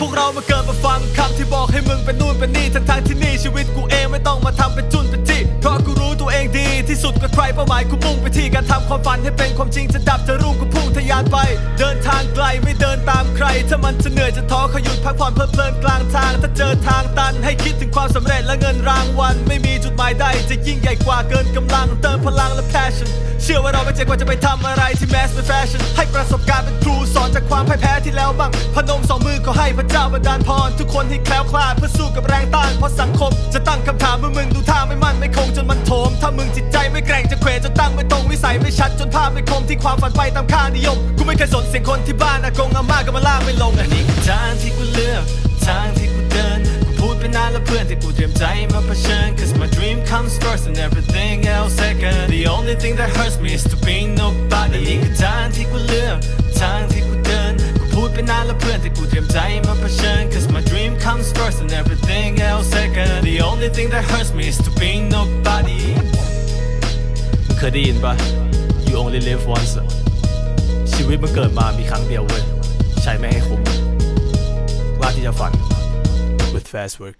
พวกเรามาเกิดมาฟังคำที่บอกให้มึงเป็นนู่นเป็นนี่ทั้งทางที่นี่ชีวิตกูเองไม่ต้องมาทำเป็นจุนเป็นจี้เพราะกูรู้ตัวเองดีที่สุดก็ใครเป้าหมายกูมุ่งไปที่การทำความฝันให้เป็นความจริงจะดับจะรุ่งกูพุ่งทะยานไป เดินทางไกลไม่เดินตามใคร ถ้ามันจะเหนื่อยจะท้อเขาหยุดพักผ่อนเพลินเพลินกลางทาง ถ้าเจอทางตันให้คิดถึงความสำเร็จและเงินรางวัลไม่มีจุดหมายใดจะยิ่งใหญ่กว่าเกินกำลังเติมพลังและ passion เชื่อว่าเราไม่เจ๊กว่าจะไปทำอะไรที่แมสเป็นแฟชั่นให้ประสบการณ์ จากความพ่ายแพ้ที่แล้วบ้างพนมสองมือขอให้พระเจ้าบันดาลพร ทุกคนให้แคล้วคลาดเพื่อสู้กับแรงต้านเพราะสังคม จะตั้งคำถามเมื่อมึงดูท่าไม่มั่นไม่คงจนมันโถมถ้ามึงจิตใจไม่แกร่งจะเขวจนตั้งไม่ตรงวิสัยไม่ชัดจนภาพไม่คมที่ความฝันไปตามค่านิยมกูไม่เคยสนเสียงคนที่บ้านอากงอาม่าก็มาล่าไม่ลงอันนี้คือทางที่กูเลือกทางที่กูเดินกูพูดไปนานแล้วเพื่อนที่กูเตรียมใจมาเผชิญ Cause my dream comes first and everything else second The only thing that hurts me is to be nobody แล้วเพื่อนที่กูเตรียมใจมาเผชิญ Cause my dream comes first and everything else second The only thing that hurts me is to be nobody มึงเคยได้ยินปะ You only live once อะชีวิตมันเกิดมามีครั้งเดียวเว้ย ใช้ไม่ให้คุ้มกล้าที่จะฝัน with fast work